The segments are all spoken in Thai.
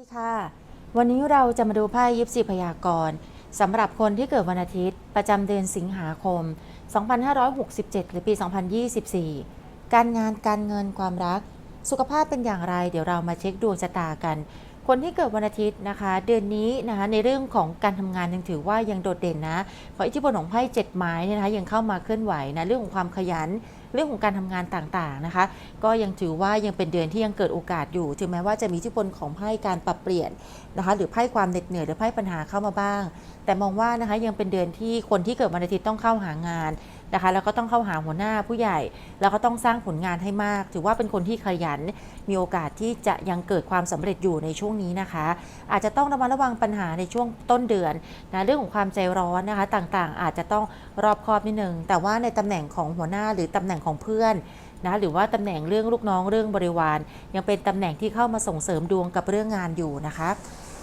ดีค่ะ วันนี้เราจะมาดูไพ่ยิปซีพยากรณ์สำหรับคนที่เกิดวันอาทิตย์ ประจำเดือนสิงหาคม 2567 หรือปี 2024 การงานการเงินความรัก สุขภาพเป็นอย่างไร เดี๋ยวเรามาเช็คดวงชะตากัน คนที่เกิดวันอาทิตย์นะคะ เดือนนี้นะคะในเรื่องของการทำงานยังถือว่ายังโดดเด่นนะเพราะอิทธิพลของไพ่เจ็ดไม้เนี่ยนะคะยังเข้ามาเคลื่อนไหวนะเรื่องของความขยัน เรื่องของการทำงานต่างๆนะคะ ก็ยังถือว่ายังเป็นเดือนที่ยังเกิดโอกาสอยู่ ถึงแม้ว่าจะมีอิทธิพลของไพ่การปรับเปลี่ยนนะคะ หรือไพ่ความเหน็ดเหนื่อยหรือไพ่ปัญหาเข้ามาบ้าง แต่มองว่านะคะยังเป็นเดือนที่คนที่เกิดวันอาทิตย์ต้องเข้าหางาน นะคะ แล้วก็ต้องเข้าหาหัวหน้าผู้ใหญ่ แล้วก็ต้องสร้างผลงานให้มาก ถือว่าเป็นคนที่ขยัน มีโอกาสที่จะยังเกิดความสำเร็จอยู่ในช่วงนี้นะคะ อาจจะต้องระมัดระวังปัญหาในช่วงต้นเดือนนะเรื่องของความใจร้อนนะคะ ต่างๆ อาจจะต้องรอบคอบนิดนึง แต่ว่าในตำแหน่งของหัวหน้าหรือตำแหน่งของเพื่อนนะหรือว่าตำแหน่งเรื่องลูกน้องเรื่องบริวาร ยังเป็นตำแหน่งที่เข้ามาส่งเสริมดวงกับเรื่องงานอยู่นะคะ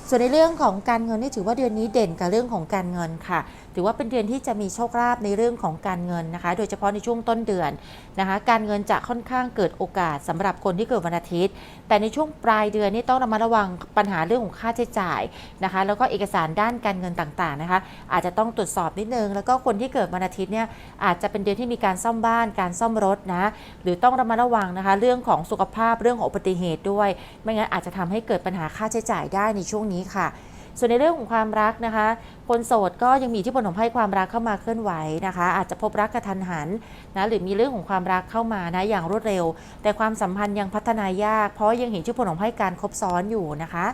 ส่วนในเรื่องของการเงินนี่ถือว่าเดือนนี้เด่นกับเรื่องของการเงินค่ะ ถือว่าเป็นเดือนที่จะมีโชคลาภในเรื่องของการเงินนะคะ โดยเฉพาะในช่วงต้นเดือนนะคะ การเงินจะค่อนข้างเกิดโอกาสสำหรับคนที่เกิดวันอาทิตย์ แต่ในช่วงปลายเดือนนี่ต้องระมัดระวังปัญหาเรื่องของค่าใช้จ่ายนะคะ แล้วก็เอกสารด้านการเงินต่างๆนะคะ อาจจะต้องตรวจสอบนิดนึง แล้วก็คนที่เกิดวันอาทิตย์เนี่ยอาจจะเป็นเดือนที่มีการซ่อมบ้าน การซ่อมรถนะหรือต้องระมัดระวังนะคะ เรื่องของสุขภาพเรื่องของอุบัติเหตุด้วย ไม่งั้นอาจจะทำให้เกิดปัญหาค่าใช้จ่ายได้ในช่วงนี้ค่ะ ส่วนในเรื่องของความรักนะคะ คนโสดก็ยังมีที่ผลของไพ่ความรักเข้ามาเคลื่อนไหวนะคะ อาจจะพบรักกระทันหันนะหรือมีเรื่องของความรักเข้ามานะอย่างรวดเร็ว แต่ความสัมพันธ์ยังพัฒนายาก เพราะยังเห็นที่ผลของไพ่การคบซ้อนอยู่นะคะ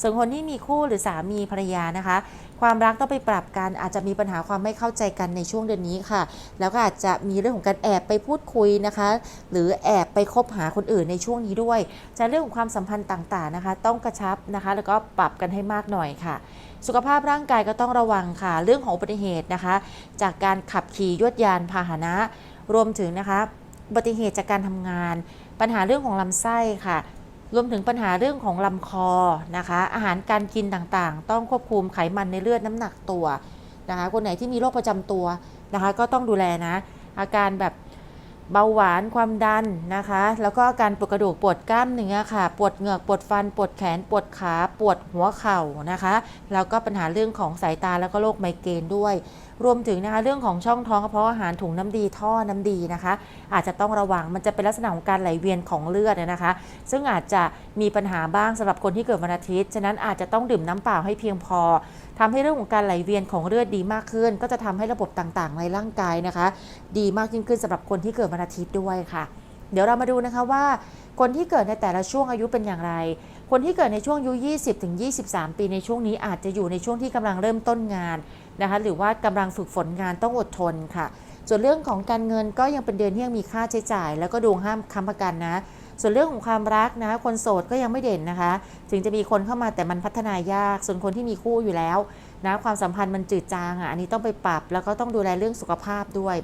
ส่วนคนที่มีคู่หรือสามีภรรยานะคะ ความรักต้องไปปรับกันอาจจะมีปัญหาความไม่เข้าใจกันในช่วงเดือนนี้ค่ะ แล้วก็อาจจะมีเรื่องของการแอบไปพูดคุยนะคะ หรือแอบไปคบหาคนอื่นในช่วงนี้ด้วย จะเรื่องของความสัมพันธ์ต่างๆนะคะ ต้องกระชับนะคะ แล้วก็ปรับกันให้มากหน่อยค่ะ สุขภาพร่างกายก็ต้องระวังค่ะ เรื่องของอุบัติเหตุนะคะ จากการขับขี่ยวดยานพาหนะ รวมถึงนะคะอุบัติเหตุจากการทำงาน ปัญหาเรื่องของลำไส้ค่ะ รวมถึงปัญหาเรื่องของลำคอนะคะ อาหารการกินต่างๆ ต้องควบคุมไขมันในเลือดน้ำหนักตัวนะคะ คนไหนที่มีโรคประจำตัวนะคะ ก็ต้องดูแลนะ อาการแบบเบาหวานความดันนะคะ แล้วก็อาการปวดกระดูกปวดกล้ามเนื้อค่ะ ปวดเหงือกปวดฟัน ปวดแขน ปวดขา ปวดหัวเข่านะคะ แล้วก็ปัญหาเรื่องของสายตาแล้วก็โรคไมเกรนด้วย รวมถึงนะคะเรื่องของช่องท้องกระเพาะอาหารถุงน้ำดีท่อน้ำดีนะคะ อาจจะต้องระวังมันจะเป็นลักษณะของการไหลเวียนของเลือดนะคะ ซึ่งอาจจะมีปัญหาบ้างสำหรับคนที่เกิดวันอาทิตย์ ฉะนั้นอาจจะต้องดื่มน้ำเปล่าให้เพียงพอทำให้เรื่องของการไหลเวียนของเลือดดีมากขึ้น ก็จะทำให้ระบบต่างๆ ในร่างกายนะคะ ดีมากยิ่งขึ้นสำหรับคนที่เกิดวันอาทิตย์ด้วยค่ะ เดี๋ยวเรามาดูนะคะว่า คนที่เกิดในแต่ละช่วงอายุเป็นอย่างไรคนที่เกิดในช่วงอายุ 20 ถึง 23 ปีในช่วงนี้อาจจะอยู่ในช่วงที่กำลังเริ่มต้นงาน นะคะหรือว่ากำลังฝึกฝนงานต้องอดทนค่ะ ส่วนเรื่องของการเงินก็ยังเป็นเดือนที่ยังมีค่าใช้จ่าย แล้วก็ดวงห้ามค้ำประกันนะ ส่วนเรื่องของความรักนะคะคนโสดก็ยังไม่เด่นนะคะ ถึงจะมีคนเข้ามาแต่มันพัฒนายาก ส่วนคนที่มีคู่อยู่แล้วนะความสัมพันธ์มันจืดจางอะอันนี้ต้องไปปรับแล้วก็ต้องดูแลเรื่องสุขภาพด้วย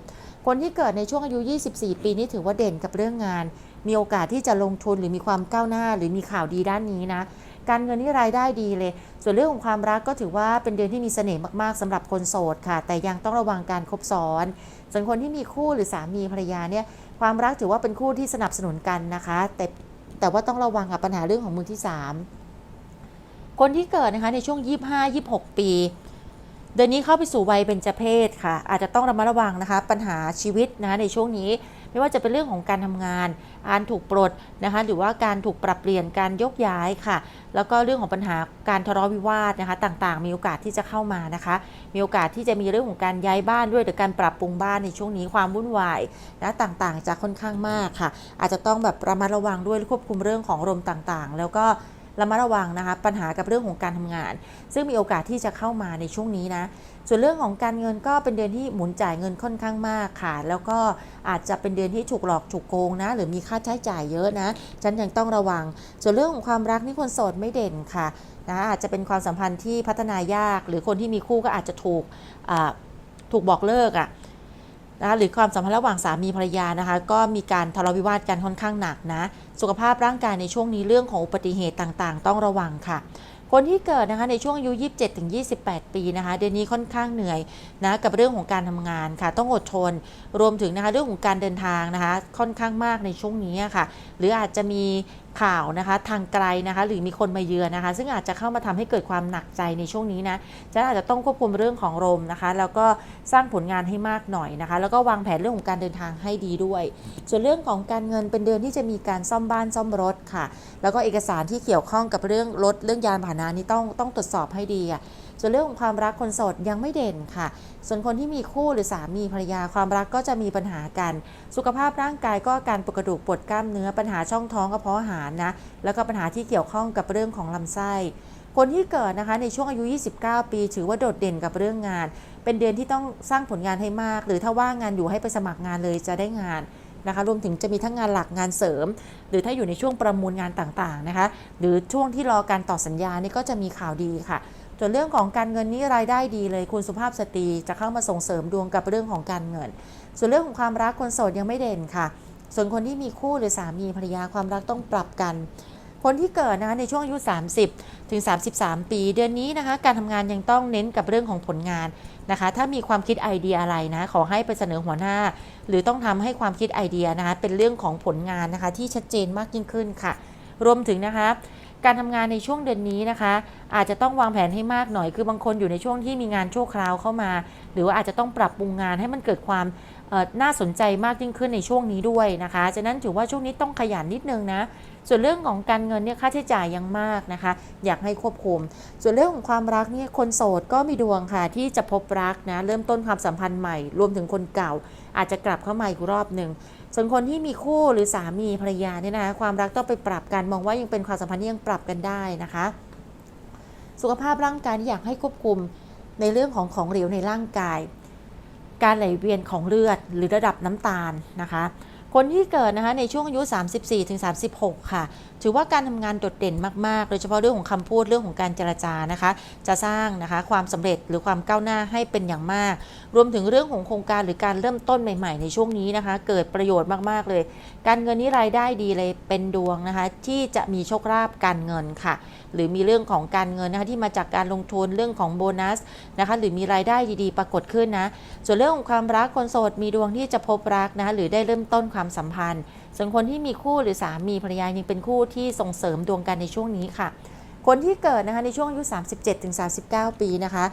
คนที่เกิดในช่วงอายุ 24 ปีนี้ถือว่าเด่นกับเรื่องงาน มีโอกาสที่จะลงทุนหรือมีความก้าวหน้า หรือมีข่าวดีด้านนี้นะ การเงินนี่รายได้ดีเลย ส่วนเรื่องของความรักก็ถือว่าเป็นเดือนที่มีเสน่ห์มากๆสำหรับคนโสดค่ะ แต่ยังต้องระวังการคบซ้อนส่วนคนที่มีคู่หรือสามีภรรยาเนี่ยความรักถือว่าเป็นคู่ที่สนับสนุนกันนะคะ แต่แต่ว่าต้องระวังกับปัญหาเรื่องของมือที่ 3 คนที่เกิดนะคะในช่วง 25-26 ปี เดือนนี้เข้าไปสู่วัยเบญจเพศค่ะ อาจจะต้องระมัดระวังนะคะ ปัญหาชีวิตนะในช่วงนี้ ไม่ว่าจะเป็นเรื่องของการทำงานการถูกปลดนะคะหรือว่าการถูกปรับเปลี่ยนการยกย้ายค่ะ แล้วก็เรื่องของปัญหาการทะเลาะวิวาทนะคะต่างๆ มีโอกาสที่จะเข้ามานะคะ มีโอกาสที่จะมีเรื่องของการย้ายบ้านด้วยหรือการปรับปรุงบ้านในช่วงนี้ความวุ่นวายนะต่างๆ จะค่อนข้างมากค่ะ อาจจะต้องแบบระมัดระวังด้วยควบคุมเรื่องของลมต่างๆ แล้วก็ ระมัดระวังนะคะ ปัญหากับเรื่องของการทำงาน ซึ่งมีโอกาสที่จะเข้ามาในช่วงนี้นะ ส่วนเรื่องของการเงินก็เป็นเดือนที่หมุนจ่ายเงินค่อนข้างมากค่ะ แล้วก็อาจจะเป็นเดือนที่ถูกหลอกถูกโกงนะ หรือมีค่าใช้จ่ายเยอะนะ ฉันยังต้องระวัง ส่วนเรื่องของความรักนี่คนโสดไม่เด่นค่ะนะอาจจะเป็นความสัมพันธ์ที่พัฒนายาก หรือคนที่มีคู่ก็อาจจะถูกถูกบอกเลิกอะ่ะนะหรือความสัมพันธ์ระหว่างสามีภรรยานะคะ ก็มีการทะเลาะวิวาทกันค่อนข้างหนักนะ สุขภาพร่างกายในช่วงนี้เรื่องของอุบัติเหตุต่างๆ ต้องระวังค่ะ คนที่เกิดนะคะในช่วงอายุ 27-28 ปีนะคะ เดือนนี้ค่อนข้างเหนื่อยนะกับเรื่องของการทำงานค่ะ ต้องอดทน รวมถึงนะคะเรื่องของการเดินทางนะคะ ค่อนข้างมากในช่วงนี้ค่ะ หรืออาจจะมี ข่าวนะคะทางไกลนะคะ หรือมีคนมาเยือนนะคะ ซึ่งอาจจะเข้ามาทำให้เกิดความหนักใจในช่วงนี้นะจะอาจจะต้องควบคุมเรื่องของลมนะคะ แล้วก็สร้างผลงานให้มากหน่อยนะคะ แล้วก็วางแผนเรื่องของการเดินทางให้ดีด้วย ส่วนเรื่องของการเงินเป็นเดือนที่จะมีการซ่อมบ้านซ่อมรถค่ะ แล้วก็เอกสารที่เกี่ยวข้องกับเรื่องรถเรื่องยานพาหนะนี่ต้องต้องตรวจสอบให้ดีอะส่วนเรื่องของความรักคนโสดยังไม่เด่นค่ะ ส่วนคนที่มีคู่หรือสามีภรรยาความรักก็จะมีปัญหากัน สุขภาพร่างกายก็การปวดกระดูกปวดกล้ามเนื้อปัญหาช่องท้องกระเพาะอาหารนะ แล้วก็ปัญหาที่เกี่ยวข้องกับเรื่องของลำไส้ คนที่เกิดนะคะในช่วงอายุ 29 ปี ถือว่าโดดเด่นกับเรื่องงาน เป็นเดือนที่ต้องสร้างผลงานให้มาก หรือถ้าว่างงานอยู่ให้ไปสมัครงานเลยจะได้งานนะคะรวมถึงจะมีทั้งงานหลักงานเสริม หรือถ้าอยู่ในช่วงประมูลงานต่างๆนะคะ หรือช่วงที่รอการต่อสัญญานี่ก็จะมีข่าวดีค่ะส่วนเรื่องของการเงินนี่รายได้ดีเลยคุณสุภาพสตรีจะเข้ามาส่งเสริมดวงกับเรื่องของการเงิน ส่วนเรื่องของความรักคนโสดยังไม่เด่นค่ะ ส่วนคนที่มีคู่หรือสามีภรรยาความรักต้องปรับกัน คนที่เกิดนะคะในช่วงอายุ 30 ถึง 33 ปี เดือนนี้นะคะ การทำงานยังต้องเน้นกับเรื่องของผลงานนะคะ ถ้ามีความคิดไอเดียอะไรนะ ขอให้ไปเสนอหัวหน้า หรือต้องทำให้ความคิดไอเดียนะคะเป็นเรื่องของผลงานนะคะที่ชัดเจนมากยิ่งขึ้นค่ะ รวมถึงนะคะ การทำงานในช่วงเดือนนี้นะคะ อาจจะต้องวางแผนให้มากหน่อย คือบางคนอยู่ในช่วงที่มีงานชั่วคราวเข้ามา หรือว่าอาจจะต้องปรับปรุงงานให้มันเกิดความน่าสนใจมากยิ่งขึ้นในช่วงนี้ด้วยนะคะฉะนั้นถือว่าช่วงนี้ต้องขยันนิดนึงนะ ส่วนเรื่องของการเงินเนี่ยค่าใช้จ่ายยังมากนะคะ อยากให้ควบคุม ส่วนเรื่องของความรักเนี่ยคนโสดก็มีดวงค่ะที่จะพบรักนะเริ่มต้นความสัมพันธ์ใหม่ รวมถึงคนเก่า อาจจะกลับเข้ามาอีกรอบหนึ่ง ส่วนคนที่มีคู่หรือสามีภรรยาเนี่ยนะคะความรักต้องไปปรับกันมองว่ายังเป็นความสัมพันธ์ที่ยังปรับกันได้นะคะ สุขภาพร่างกายอยากให้ควบคุมในเรื่องของของเหลวในร่างกาย การไหลเวียนของเลือดหรือระดับน้ำตาลนะคะ คนที่เกิดนะคะในช่วงอายุ 34ถึง36 ค่ะ ถือว่าการทำงานโดดเด่นมากๆ โดยเฉพาะเรื่องของคำพูดเรื่องของการเจรจานะคะ จะสร้างนะคะความสำเร็จหรือความก้าวหน้าให้เป็นอย่างมาก รวมถึงเรื่องของโครงการหรือการเริ่มต้นใหม่ ๆ ในช่วงนี้นะคะ เกิดประโยชน์มากๆเลย การเงินนี้รายได้ดีเลยเป็นดวงนะคะ ที่จะมีโชคลาภการเงินค่ะ หรือมีเรื่องของการเงินนะคะที่มาจากการลงทุนเรื่องของโบนัสนะคะ หรือมีรายได้ดีๆ ปรากฏขึ้นนะ ส่วนเรื่องของความรักคนโสดมีดวงที่จะพบรักนะคะหรือได้เริ่มต้นความสัมพันธ์ ส่วนคนที่มีคู่หรือสามีภรรยายังเป็นคู่ที่ส่งเสริมดวงกันในช่วงนี้ค่ะ คนที่เกิดนะคะในช่วงอายุ 37-39 ปีนะคะ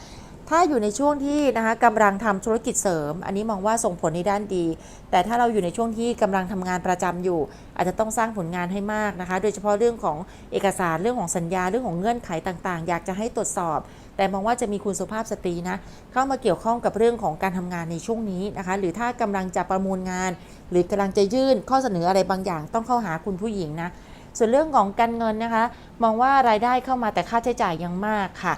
ถ้าอยู่ในช่วงที่นะคะกำลังทำธุรกิจเสริม อันนี้มองว่าส่งผลในด้านดี แต่ถ้าเราอยู่ในช่วงที่กำลังทำงานประจำอยู่ อาจจะต้องสร้างผลงานให้มากนะคะ โดยเฉพาะเรื่องของเอกสารเรื่องของสัญญาเรื่องของเงื่อนไขต่างๆ อยากจะให้ตรวจสอบ แต่มองว่าจะมีคุณสุภาพสตรีนะเข้ามาเกี่ยวข้องกับเรื่องของการทำงานในช่วงนี้นะคะ หรือถ้ากำลังจะประมูลงาน หรือกำลังจะยื่นข้อเสนออะไรบางอย่าง ต้องเข้าหาคุณผู้หญิงนะส่วนเรื่องของการเงินนะคะ มองว่ารายได้เข้ามาแต่ค่าใช้จ่ายยังมากค่ะ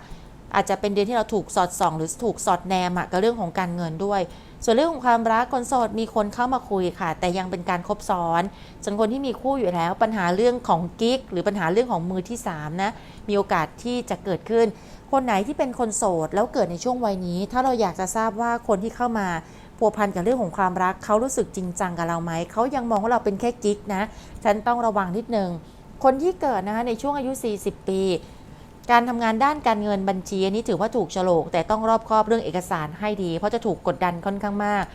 อาจจะเป็นเดือนที่เราถูกสอดส่อง หรือถูกสอดแนมกับเรื่องของการเงินด้วย ส่วนเรื่องของความรักคนโสดมีคนเข้ามาคุยค่ะ แต่ยังเป็นการคบซ้อนส่วนคนที่มีคู่อยู่แล้ว ปัญหาเรื่องของกิ๊กหรือปัญหาเรื่องของมือที่สามนะมีโอกาสที่จะเกิดขึ้น คนไหนที่เป็นคนโสดแล้วเกิดในช่วงวัยนี้ ถ้าเราอยากจะทราบว่าคนที่เข้ามาพัวพันกับเรื่องของความรักเขารู้สึกจริงจังกับเราไหมเขายังมองว่าเราเป็นแค่กิ๊กนะฉันต้องระวังนิดนึงคนที่เกิดนะคะในช่วงอายุ 40 ปี การทำงานด้านการเงินบัญชีอันนี้ถือว่าถูกโฉลก แต่ต้องรอบคอบเรื่องเอกสารให้ดี เพราะจะถูกกดดันค่อนข้างมาก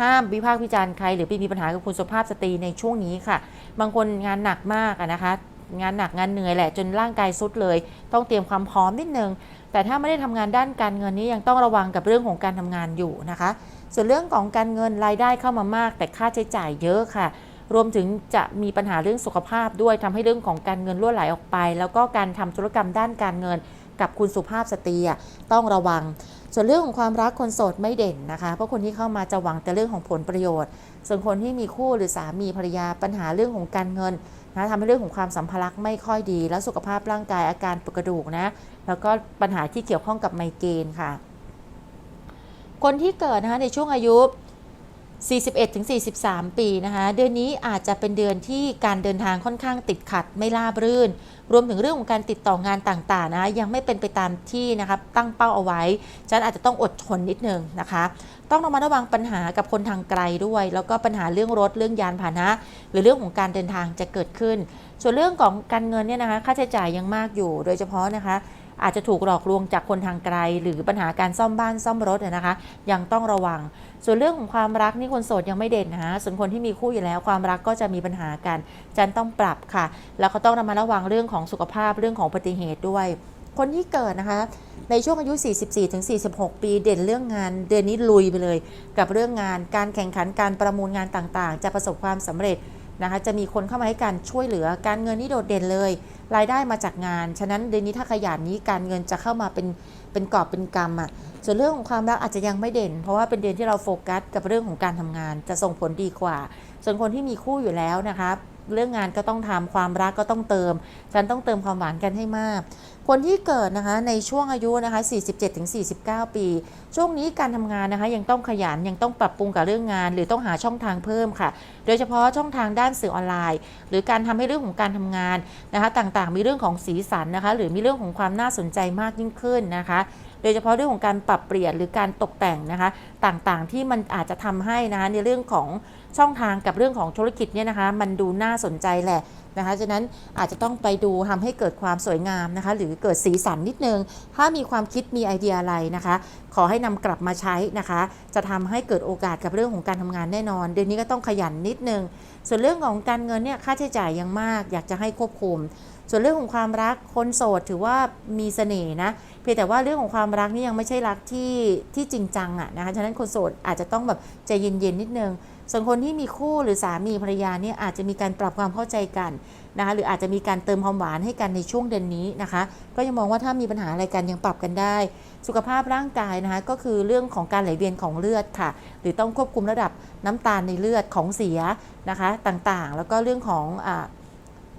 ห้ามวิพากษ์วิจารณ์ใคร หรือไปมีปัญหากับคุณสุภาพสตรีในช่วงนี้ค่ะ บางคนงานหนักมากนะคะ งานหนักงานเหนื่อยแหละจนร่างกายสุดเลย ต้องเตรียมความพร้อมนิดนึง แต่ถ้าไม่ได้ทำงานด้านการเงินนี้ยังต้องระวังกับเรื่องของการทำงานอยู่นะคะ ส่วนเรื่องของการเงินรายได้เข้ามามาก แต่ค่าใช้จ่ายเยอะค่ะ รวมถึงจะมีปัญหาเรื่องสุขภาพด้วยทำให้เรื่องของการเงินรั่วไหลออกไป แล้วก็การทำธุรกรรมด้านการเงินกับคุณสุภาพสตรีต้องระวัง ส่วนเรื่องของความรักคนโสดไม่เด่นนะคะ เพราะคนที่เข้ามาจะหวังแต่เรื่องของผลประโยชน์ ส่วนคนที่มีคู่หรือสามีภรรยาปัญหาเรื่องของการเงินนะทำให้เรื่องของความสัมพันธ์ไม่ค่อยดี แล้วสุขภาพร่างกายอาการปวดกระดูกนะ แล้วก็ปัญหาที่เกี่ยวข้องกับไมเกรนค่ะ คนที่เกิดนะคะในช่วงอายุ 41-43 ปีนะคะ เดือนนี้อาจจะเป็นเดือนที่การเดินทางค่อนข้างติดขัดไม่ราบรื่น รวมถึงเรื่องของการติดต่องานต่างๆนะยังไม่เป็นไปตามที่นะครับตั้งเป้าเอาไว้ฉันอาจจะต้องอดทนนิดนึงนะคะ ต้องระมัดระวังปัญหากับคนทางไกลด้วย แล้วก็ปัญหาเรื่องรถเรื่องยานพาหนะ หรือเรื่องของการเดินทางจะเกิดขึ้น ส่วนเรื่องของการเงินเนี่ยนะคะค่าใช้จ่ายยังมากอยู่ โดยเฉพาะนะคะอาจจะถูกหลอกลวงจากคนทางไกล หรือปัญหาการซ่อมบ้านซ่อมรถนะคะ ยังต้องระวัง ส่วนเรื่องของความรักนี่คนโสดยังไม่เด่นนะคะส่วนคนที่มีคู่อยู่แล้วความรักก็จะมีปัญหากันจันต้องปรับค่ะ แล้วก็ต้องระมัดระวังเรื่องของสุขภาพเรื่องของอุบัติเหตุด้วย คนที่เกิดนะคะในช่วงอายุ 44ถึง46 ปีเด่นเรื่องงาน เดือนนี้ลุยไปเลย กับเรื่องงานการแข่งขันการประมูลงานต่างๆ จะประสบความสำเร็จ นะคะจะมีคนเข้ามาให้การช่วยเหลือการเงินนี่โดดเด่นเลย รายได้มาจากงาน ฉะนั้นเดือนนี้ถ้าขยันนี้การเงินจะเข้ามาเป็นเป็นกอบเป็นกำอะส่วนเรื่องของความรักอาจจะยังไม่เด่น เพราะว่าเป็นเดือนที่เราโฟกัสกับเรื่องของการทำงาน จะส่งผลดีกว่า ส่วนคนที่มีคู่อยู่แล้วนะคะ เรื่องงานก็ต้องทำความรักก็ต้องเติม ฉันต้องเติมความหวานกันให้มาก คนที่เกิดนะคะในช่วงอายุนะคะ 47-49 ปี ช่วงนี้การทำงานนะคะยังต้องขยันยังต้องปรับปรุงกับเรื่องงาน หรือต้องหาช่องทางเพิ่มค่ะ โดยเฉพาะช่องทางด้านสื่อออนไลน์ หรือการทำให้เรื่องของการทำงานนะคะ ต่างๆ มีเรื่องของสีสันนะคะ หรือมีเรื่องของความน่าสนใจมากยิ่งขึ้นนะคะ ดยเฉพาะเรื่องของการปรับเปลี่ยนหรือการตกแต่งนะคะ ต่างๆที่มันอาจจะทำให้นะคะในเรื่องของช่องทางกับเรื่องของธุรกิจเนี่ยนะคะมันดูน่าสนใจแหละนะคะฉะนั้นอาจจะต้องไปดูทำให้เกิดความสวยงามนะคะ หรือเกิดสีสันนิดนึง ถ้ามีความคิดมีไอเดียอะไรนะคะ ขอให้นำกลับมาใช้นะคะ จะทำให้เกิดโอกาสกับเรื่องของการทำงานแน่นอน เดือนนี้ก็ต้องขยันนิดนึง ส่วนเรื่องของการเงินเนี่ยค่าใช้จ่ายยังมาก อยากจะให้ควบคุม ส่วนเรื่องของความรักคนโสดถือว่ามีเสน่ห์นะเพียงแต่ว่าเรื่องของความรักนี่ยังไม่ใช่รักที่ที่จริงจังอะนะคะฉะนั้นคนโสดอาจจะต้องแบบใจเย็นๆนิดนึงส่วนคนที่มีคู่หรือสามีภรรยาเนี่ยอาจจะมีการปรับความเข้าใจกันนะคะหรืออาจจะมีการเติมความหวานให้กันในช่วงเดือนนี้นะคะ ก็ยังมองว่าถ้ามีปัญหาอะไรกันยังปรับกันได้ สุขภาพร่างกายนะคะก็คือเรื่องของการไหลเวียนของเลือดค่ะ หรือต้องควบคุมระดับน้ำตาลในเลือดของเสียนะคะต่างๆ แล้วก็เรื่องของอ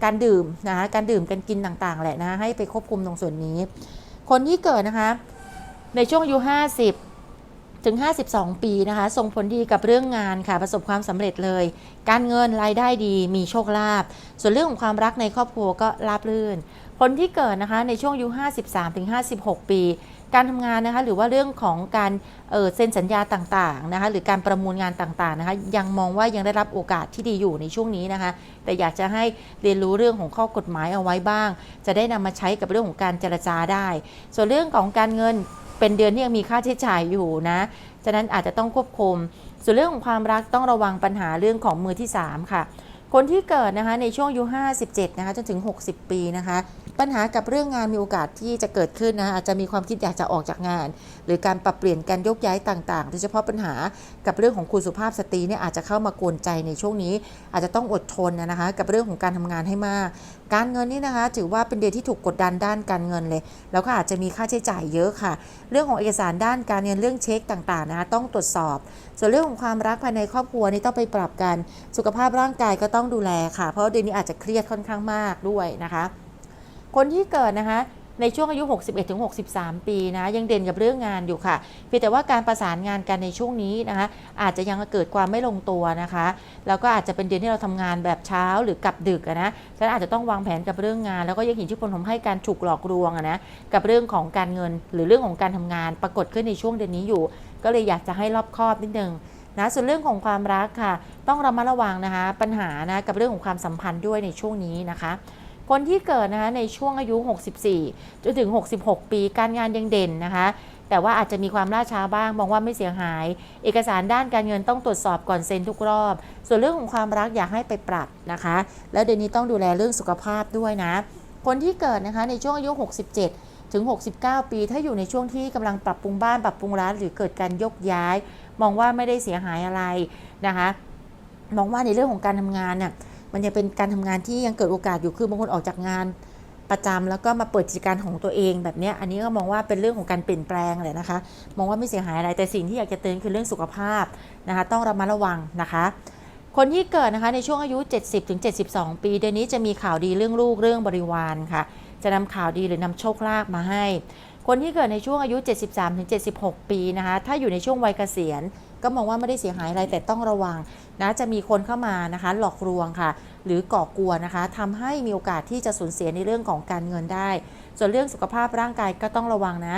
การดื่มนะคะการดื่มกันกินต่างๆ แหละนะให้ไปควบคุมตรงส่วนนี้ คนที่เกิดนะคะในช่วงอายุ50ถึง 52 ปีนะคะ ส่งผลดีกับเรื่องงานค่ะ ประสบความสำเร็จเลย การเงินรายได้ดี มีโชคลาภ ส่วนเรื่องของความรักในครอบครัวก็ราบรื่น คนที่เกิดนะคะในช่วงอายุ53ถึง56 ปี การทำงานนะคะหรือว่าเรื่องของการเเซ็นสัญญาต่างๆนะคะหรือการประมูลงานต่างๆนะคะยังมองว่ายังได้รับโอกาสที่ดีอยู่ในช่วงนี้นะคะแต่อยากจะให้เรียนรู้เรื่องของข้อกฎหมายเอาไว้บ้าง จะได้นำมาใช้กับเรื่องของการเจรจาได้ ส่วนเรื่องของการเงินเป็นเดือนที่ยังมีค่าใช้จ่ายอยู่นะฉะนั้นอาจจะต้องควบคุม ส่วนเรื่องของความรักต้องระวังปัญหาเรื่องของมือที่ 3 ค่ะ คนที่เกิดนะคะในช่วงอายุ 57 นะคะจนถึง 60 ปีนะคะ ปัญหากับเรื่องงานมีโอกาสที่จะเกิดขึ้นนะคะอาจจะมีความคิดอยากจะออกจากงาน หรือการปรับเปลี่ยนการยกย้ายต่างๆ โดยเฉพาะปัญหากับเรื่องของคุณสุภาพสตรีเนี่ยอาจจะเข้ามากวนใจในช่วงนี้ อาจจะต้องอดทนนะคะกับเรื่องของการทำงานให้มาก การเงินนี่นะคะ ถือว่าเป็นเดือนที่ถูกกดดันด้านการเงินเลย แล้วก็อาจจะมีค่าใช้จ่ายเยอะค่ะ เรื่องของเอกสารด้านการเงินเรื่องเช็คต่างๆนะคะต้องตรวจสอบ ส่วนเรื่องของความรักภายในครอบครัวนี่ต้องไปปรับกัน สุขภาพร่างกายก็ต้องดูแลค่ะ เพราะเดือนนี้อาจจะเครียดค่อนข้างมากด้วยนะคะ คนที่เกิดนะคะในช่วงอายุ 61 ถึง 63 ปีนะ ยังเด่นกับเรื่องงานอยู่ค่ะ เพียงแต่ว่าการประสานงานกันในช่วงนี้นะคะ อาจจะยังเกิดความไม่ลงตัวนะคะ แล้วก็อาจจะเป็นเดือนที่เราทำงานแบบเช้าหรือกลับดึกนะฉะนั้นอาจจะต้องวางแผนกับเรื่องงาน แล้วก็ยังเห็นที่ผลทำให้การถูกหลอกลวงนะ กับเรื่องของการเงินหรือเรื่องของการทำงานปรากฏขึ้นในช่วงเดือนนี้อยู่ ก็เลยอยากจะให้รอบคอบนิดนึงนะส่วนเรื่องของความรักค่ะ ต้องระมัดระวังนะคะ ปัญหานะกับเรื่องของความสัมพันธ์ด้วยในช่วงนี้นะคะ คนที่เกิดนะคะในช่วงอายุ 64 จนถึง 66 ปีการงานยังเด่นนะคะ แต่ว่าอาจจะมีความล่าช้าบ้างมองว่าไม่เสียหาย เอกสารด้านการเงินต้องตรวจสอบก่อนเซ็นทุกรอบ ส่วนเรื่องของความรักอยากให้ไปปรับนะคะ แล้วเดือนนี้ต้องดูแลเรื่องสุขภาพด้วยนะ คนที่เกิดนะคะในช่วงอายุ 67 ถึง 69 ปี ถ้าอยู่ในช่วงที่กำลังปรับปรุงบ้านปรับปรุงร้านหรือเกิดการยกย้าย มองว่าไม่ได้เสียหายอะไรนะคะมองว่าในเรื่องของการทำงานน่ะมันยังเป็นการทำงานที่ยังเกิดโอกาสอยู่คือบางคนออกจากงานประจำแล้วก็มาเปิดกิจการของตัวเองแบบนี้อันนี้ก็มองว่าเป็นเรื่องของการเปลี่ยนแปลงเลยนะคะ มองว่าไม่เสียหายอะไรแต่สิ่งที่อยากจะเตือนคือเรื่องสุขภาพนะคะ ต้องระมัดระวังนะคะ คนที่เกิดนะคะในช่วงอายุ 70ถึง72 ปี เดือนนี้จะมีข่าวดีเรื่องลูกเรื่องบริวารค่ะ จะนำข่าวดีหรือนำโชคลาภมาให้ คนที่เกิดในช่วงอายุ 73-76 ปีนะคะ ถ้าอยู่ในช่วงวัยเกษียณ ก็มองว่าไม่ได้เสียหายอะไรแต่ต้องระวังนะจะมีคนเข้ามานะคะหลอกลวงค่ะ หรือก่อกวนนะคะทำให้มีโอกาสที่จะสูญเสียในเรื่องของการเงินได้ ส่วนเรื่องสุขภาพร่างกายก็ต้องระวังนะ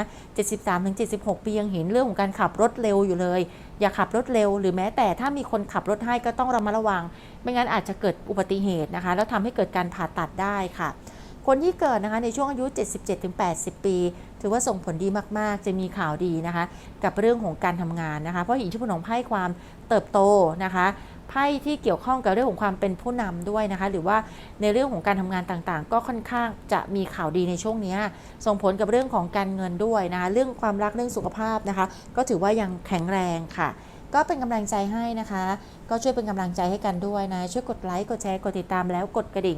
73-76 ปียังเห็นเรื่องของการขับรถเร็วอยู่เลย อย่าขับรถเร็ว หรือแม้แต่ถ้ามีคนขับรถให้ก็ต้องระมัดระวัง ไม่งั้นอาจจะเกิดอุบัติเหตุนะคะ แล้วทำให้เกิดการผ่าตัดได้ค่ะ คนที่เกิดนะคะในช่วงอายุ 77-80 ปี ถือว่าส่งผลดีมาก ๆ จะมีข่าวดีนะคะ กับเรื่องของการทำงานนะคะ เพราะอิทธิพลของไพ่ความเติบโตนะคะไพ่ที่เกี่ยวข้องกับเรื่องของความเป็นผู้นำด้วยนะคะ หรือว่าในเรื่องของการทำงานต่างๆ ก็ค่อนข้างจะมีข่าวดีในช่วงนี้ ส่งผลกับเรื่องของการเงินด้วยนะคะ เรื่องความรักเรื่องสุขภาพนะคะ ก็ถือว่ายังแข็งแรงค่ะ ก็เป็นกำลังใจให้นะคะ ก็ช่วยเป็นกำลังใจให้กันด้วยนะ ช่วยกดไลค์กดแชร์กดติดตามแล้วกดกระดิ่ง